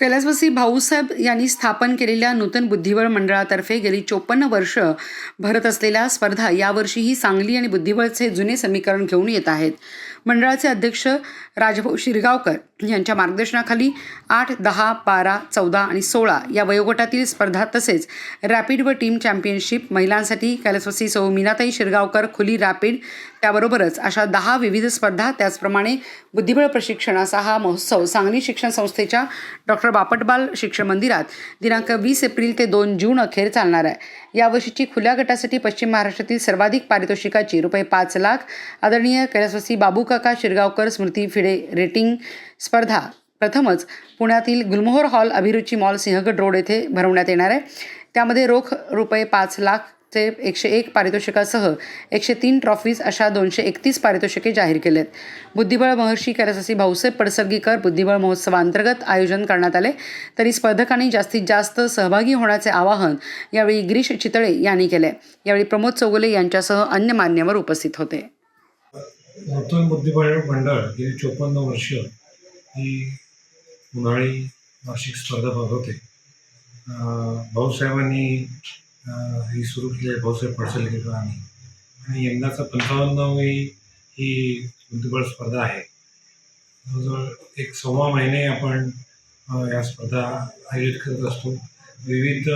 कैलासवासी भाऊसाहेब यांनी स्थापन केलेल्या नूतन बुद्धिबळ मंडळातर्फे गेली चोपन्न वर्ष भरत असलेल्या स्पर्धा यावर्षीही सांगली आणि बुद्धिबळचे जुने समीकरण घेऊन येत आहेत. मंडळाचे अध्यक्ष राजभाऊ शिरगावकर यांच्या मार्गदर्शनाखाली आठ दहा बारा चौदा आणि सोळा या वयोगटातील स्पर्धा तसेच रॅपिड व टीम चॅम्पियनशिप महिलांसाठी कैलासवासी सौ मीनाताई शिरगावकर खुली रॅपिड त्याबरोबरच अशा दहा विविध स्पर्धा त्याचप्रमाणे बुद्धिबळ प्रशिक्षणाचा हा महोत्सव सांगली शिक्षण संस्थेच्या डॉक्टर बापटबाल शिक्षण मंदिरात दिनांक वीस एप्रिल ते दोन जून अखेर चालणार आहे. यावर्षीची खुल्या गटासाठी पश्चिम महाराष्ट्रातील सर्वाधिक पारितोषिकाची रुपये पाच लाख आदरणीय कैलासवासी बाबूकाका शिरगावकर स्मृती फिडे रेटिंग स्पर्धा. प्रथमच पुण्यातील Gulmohar hall Abhiruchi mall Sinhagad road येथे भरवण्यात येणार आहे. त्यामध्ये रोख रुपये पाच लाख चे एकशे एक पारितोषिकासह एकशे तीन ट्रॉफीज अशा दोनशे एकतीस पारितोषिके जाहीर केलेत. बुद्धिबळ महर्षी कैलासवासी भाऊसाहेब पडसलगीकर बुद्धिबळ महोत्सवांतर्गत आयोजन करण्यात आले. तरी स्पर्धकांनी जास्तीत जास्त सहभागी होण्याचे आवाहन यावेळी गिरीश चितळे यांनी केले. यावेळी प्रमोद चौगुले यांच्यासह अन्य मान्यवर उपस्थित होते. नूतन बुद्धिबळ मंडळ गेली चोपन्न वर्ष ही उन्हाळी वार्षिक स्पर्धा भरवते भाऊसाहेबांनी ही सुरू केली आहे भाऊसाहेब पडसलगीकरांनी आणि यंदाचा पंचावन्नावी ही बुद्धिबळ स्पर्धा आहे. जवळजवळ एक सव्वा महिने आपण या स्पर्धा आयोजित करत असतो. विविध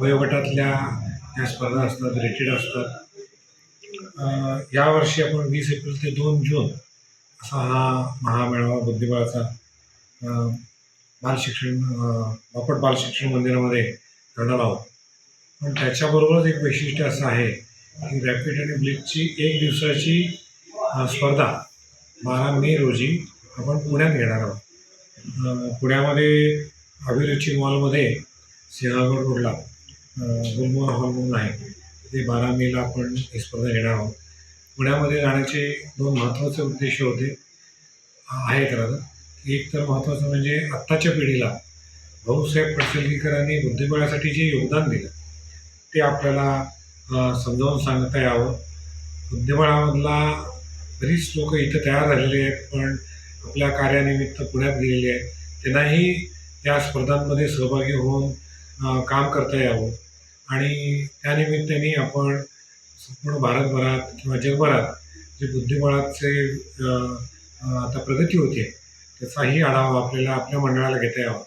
वयोगटातल्या या स्पर्धा असतात रेटेड असतात. यावर्षी आपण वीस एप्रिल ते दोन जून असा हा महामेळावा बुद्धिबळाचा बालशिक्षण बापट बालशिक्षण मंदिरामध्ये करणार आहोत. पण त्याच्याबरोबरच एक वैशिष्ट्य असं आहे की रॅपिड आणि ब्लिकची एक दिवसाची स्पर्धा बारा मे रोजी आपण पुण्यात घेणार आहोत. पुण्यामध्ये अभिरुची मॉलमध्ये सिंहगड रोडला गुलमोहर हॉल म्हणून आहे. ते बारा मेला आपण ही स्पर्धा घेणार आहोत. पुण्यामध्ये जाण्याचे दोन महत्त्वाचे उद्देश होते आहे खरं एक तर महत्त्वाचं म्हणजे आत्ताच्या पिढीला भाऊसाहेब पडसलगीकरांनी बुद्धिबळासाठी जे योगदान दिलं ते आपल्याला समजावून सांगता यावं. बुद्धिबळामधला बरीच लोक इथं तयार झालेले आहेत पण आपल्या कार्यानिमित्त पुण्यात गेलेली आहेत. त्यांनाही या स्पर्धांमध्ये सहभागी होऊन काम करता यावं. आणि त्यानिमित्ताने आपण संपूर्ण भारतभरात किंवा जगभरात जे बुद्धिबळाचे आता प्रगती होते त्याचाही आढावा आपल्याला आपल्या मंडळाला घेता यावा.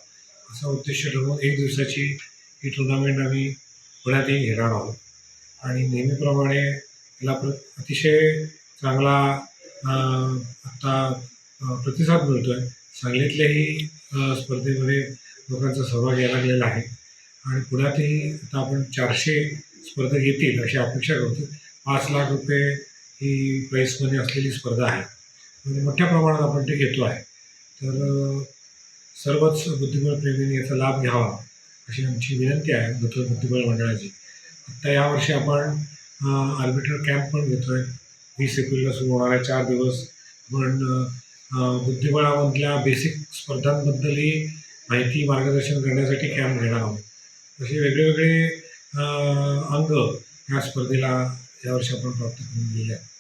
असा उद्देश ठरवून एक दिवसाची ही टुर्नामेंट आम्ही पुण्यातही घेणार आहोत. आणि नेहमीप्रमाणे याला प्र अतिशय चांगला आत्ता प्रतिसाद मिळतो आहे सांगलीतल्याही स्पर्धेमध्ये लोकांचा सहभाग यायला लागलेला आहे. आणि पुण्यातही आता आपण चारशे स्पर्धक येतील अशी अपेक्षा करतो. पाच लाख रुपये ही प्राईसमध्ये असलेली स्पर्धा आहे. म्हणजे मोठ्या प्रमाणात आपण ते घेतो आहे तर सर्वच बुद्धिबळ प्रेमींनी याचा लाभ घ्यावा. अशी आमची विनंती आहे नूतन बुद्धिबळ मंडळाची. आत्ता यावर्षी आपण आर्बिटर कॅम्प पण घेतो आहे वीस एप्रिलला सुरू होणाऱ्या चार दिवस. आपण बुद्धिबळामधल्या बेसिक स्पर्धांबद्दलही माहिती मार्गदर्शन करण्यासाठी कॅम्प घेणार आहोत. असे वेगळे वेगळे अंग या स्पर्धेला यावर्षी आपण प्राप्त करून दिलेले आहेत.